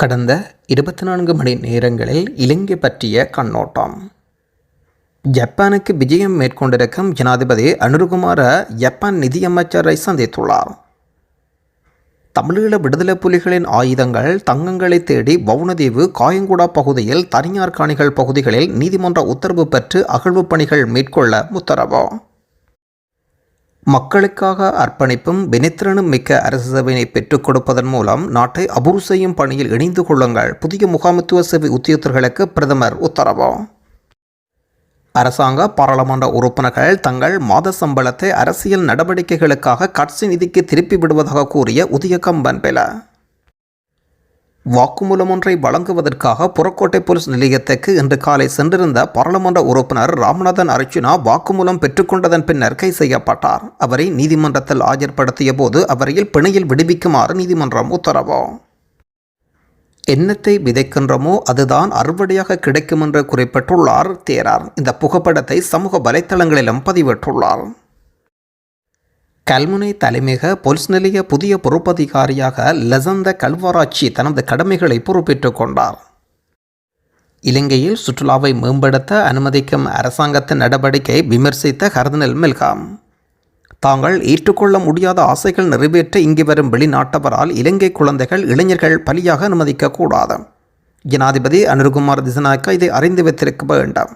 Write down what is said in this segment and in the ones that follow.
கடந்த இருபத்தி நான்கு மணி நேரங்களில் இலங்கை பற்றிய கண்ணோட்டம். ஜப்பானுக்கு விஜயம் மேற்கொண்டிருக்கும் ஜனாதிபதி அனுருகுமார ஜப்பான் நிதியமைச்சரை சந்தித்துள்ளார். தமிழீழ விடுதலை புலிகளின் ஆயுதங்கள் தங்கங்களை தேடி வவுனதீவு காயங்குடா பகுதியில் தனியார் காணிகள் பகுதிகளில் நீதிமன்ற உத்தரவு பெற்று அகழ்வு பணிகள் மேற்கொள்ள உத்தரவு மக்களுக்காக அர்ப்பணிப்பும் வினைத்திறனும் மிக்க அரசு சேவையினை பெற்றுக் கொடுப்பதன் மூலம் நாட்டை அபூர் செய்யும் பணியில் இணைந்து கொள்ளுங்கள். புதிய முகாமைத்துவ சேவை உத்தியோகர்களுக்கு பிரதமர் உத்தரவு. அரசாங்க பாராளுமன்ற உறுப்பினர்கள் தங்கள் மாத சம்பளத்தை அரசியல் நடவடிக்கைகளுக்காக கட்சி நிதிக்கு திருப்பி விடுவதாக கூறிய உதய கம்பன்பில வாக்குமூலம் ஒன்றை வழங்குவதற்காக புறக்கோட்டை போலீஸ் நிலையத்துக்கு இன்று காலை சென்றிருந்த பாராளுமன்ற உறுப்பினர் ராமநாதன் அர்ச்சுனா வாக்குமூலம் பெற்றுக்கொண்டதன் பின்னர் கை செய்யப்பட்டார். அவரை நீதிமன்றத்தில் ஆஜர்படுத்திய போது அவரையில் பிணையில் விடுவிக்குமாறு நீதிமன்றம் உத்தரவு. எண்ணத்தை விதைக்கின்றமோ அதுதான் அறுவடையாக கிடைக்கும் என்று குறிப்பிட்டுள்ளார் தேரார். இந்த புகைப்படத்தை சமூக வலைத்தளங்களிலும் பதிவிட்டுள்ளார். கல்முனை தலைமையக பொலிஸ் நிலைய புதிய பொறுப்பதிகாரியாக லெசந்த கல்வராட்சி தனது கடமைகளை பொறுப்பேற்றுக் கொண்டார். இலங்கையில் சுற்றுலாவை மேம்படுத்த அனுமதிக்கும் அரசாங்கத்தின் நடவடிக்கை விமர்சித்த கர்தினல் மில்காம் தாங்கள் ஏற்றுக்கொள்ள முடியாத ஆசைகள் நிறைவேற்ற இங்கு வரும் வெளிநாட்டவரால் இலங்கை குழந்தைகள் இளைஞர்கள் பலியாக அனுமதிக்கக்கூடாது ஜனாதிபதி அனுர்குமார் திசநாயக்கா இதை அறிந்து வைத்திருக்க வேண்டாம்.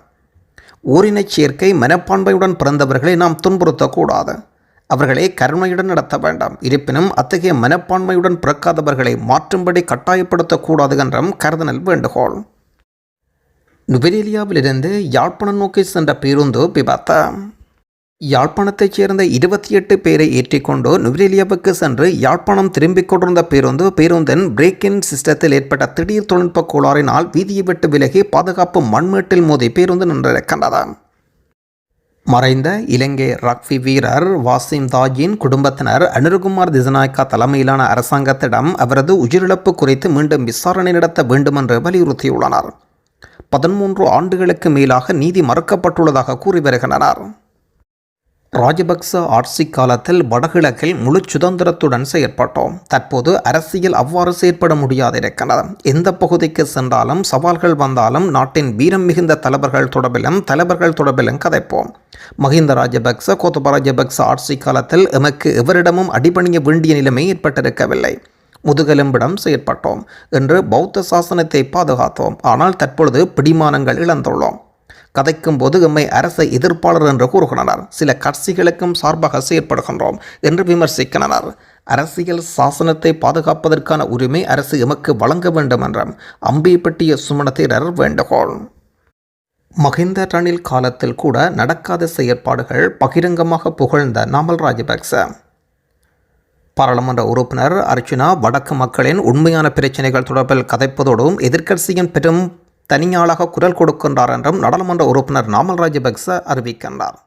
ஓரினச் சேர்க்கை மனப்பான்மையுடன் பிறந்தவர்களை நாம் துன்புறுத்தக்கூடாது அவர்களை கருணையுடன் நடத்த வேண்டாம். இருப்பினும் அத்தகைய மனப்பான்மையுடன் பிறக்காதவர்களை மாற்றும்படி கட்டாயப்படுத்தக்கூடாது என்றும் கருதனல் வேண்டுகோள். நுவரேலியாவிலிருந்து யாழ்ப்பாணம் நோக்கி சென்ற பேருந்து விபத்து. யாழ்ப்பாணத்தைச் சேர்ந்த இருபத்தி எட்டு பேரை ஏற்றிக்கொண்டு நுவரேலியாவுக்கு சென்று யாழ்ப்பாணம் திரும்பிக் கொண்டிருந்த பேருந்து பேருந்தின் பிரேக்கின் சிஸ்டத்தில் ஏற்பட்ட திடீர் தொழில்நுட்ப கோளாறினால் வீதியை விட்டு விலகி பாதுகாப்பு மண்மேட்டில் மோதி பேருந்து நின்றிருக்கின்றது. மறைந்த இலங்கை ரக்பி வீரர் வாசிம் தாஜின் குடும்பத்தினர் அனுருகுமார் திசநாயக்கா தலைமையிலான அரசாங்கத்திடம் அவரது உயிரிழப்பு குறித்து மீண்டும் விசாரணை நடத்த வேண்டுமென்று வலியுறுத்தியுள்ளனர். பதிமூன்று ஆண்டுகளுக்கு மேலாக நீதி மறுக்கப்பட்டுள்ளதாக கூறி வருகின்றனர் ராஜபக்ச ஆட்சி காலத்தில் வடகிழக்கில் முழு சுதந்திரத்துடன் செயற்பட்டோம். தற்போது அரசியல் அவ்வாறு செயற்பட முடியாதிருக்கின்றன எந்த பகுதிக்கு சென்றாலும் சவால்கள் வந்தாலும் நாட்டின் வீரம் மிகுந்த தலைவர்கள் தொடர்பிலும் தலைவர்கள் தொடர்பிலும் கதைப்போம். மஹிந்த ராஜபக்ச கோத்தப ராஜபக்ச ஆட்சி காலத்தில் எமக்கு எவரிடமும் அடிபணிய வேண்டிய நிலைமை ஏற்பட்டிருக்கவில்லை. முதுகெலும்பிடம் செயற்பட்டோம். என்று பௌத்த சாசனத்தை பாதுகாத்தோம். ஆனால் தற்பொழுது பிடிமானங்கள் இழந்துள்ளோம். கதைக்கும் போது எம்மை அரசை எதிர்ப்பாளர் என்று கூறுகின்றனர். சில கட்சிகளுக்கும் சார்பாக செயற்படுகின்றோம் என்று விமர்சிக்கின்றனர். அரசியல் சாசனத்தை பாதுகாப்பதற்கான உரிமை அரசு எமக்கு வழங்க வேண்டும் என்றும் அம்பிப்பட்டிய சுமணத்திரர் வேண்டுகோள். மஹிந்த ரணில் காலத்தில் கூட நடக்காத செயற்பாடுகள் பகிரங்கமாக புகழ்ந்த நாமல் ராஜபக்ச. பாராளுமன்ற உறுப்பினர் அர்ச்சுனா வடக்கு மக்களின் உண்மையான பிரச்சினைகள் தொடர்பில் கதைப்பதோடும் எதிர்க்கட்சியின் பெரும் தனியாளாக குரல் கொடுக்கின்றார் என்றும் நாடாளுமன்ற உறுப்பினர் நாமல் ராஜபக்ச அறிவிக்கின்றார்.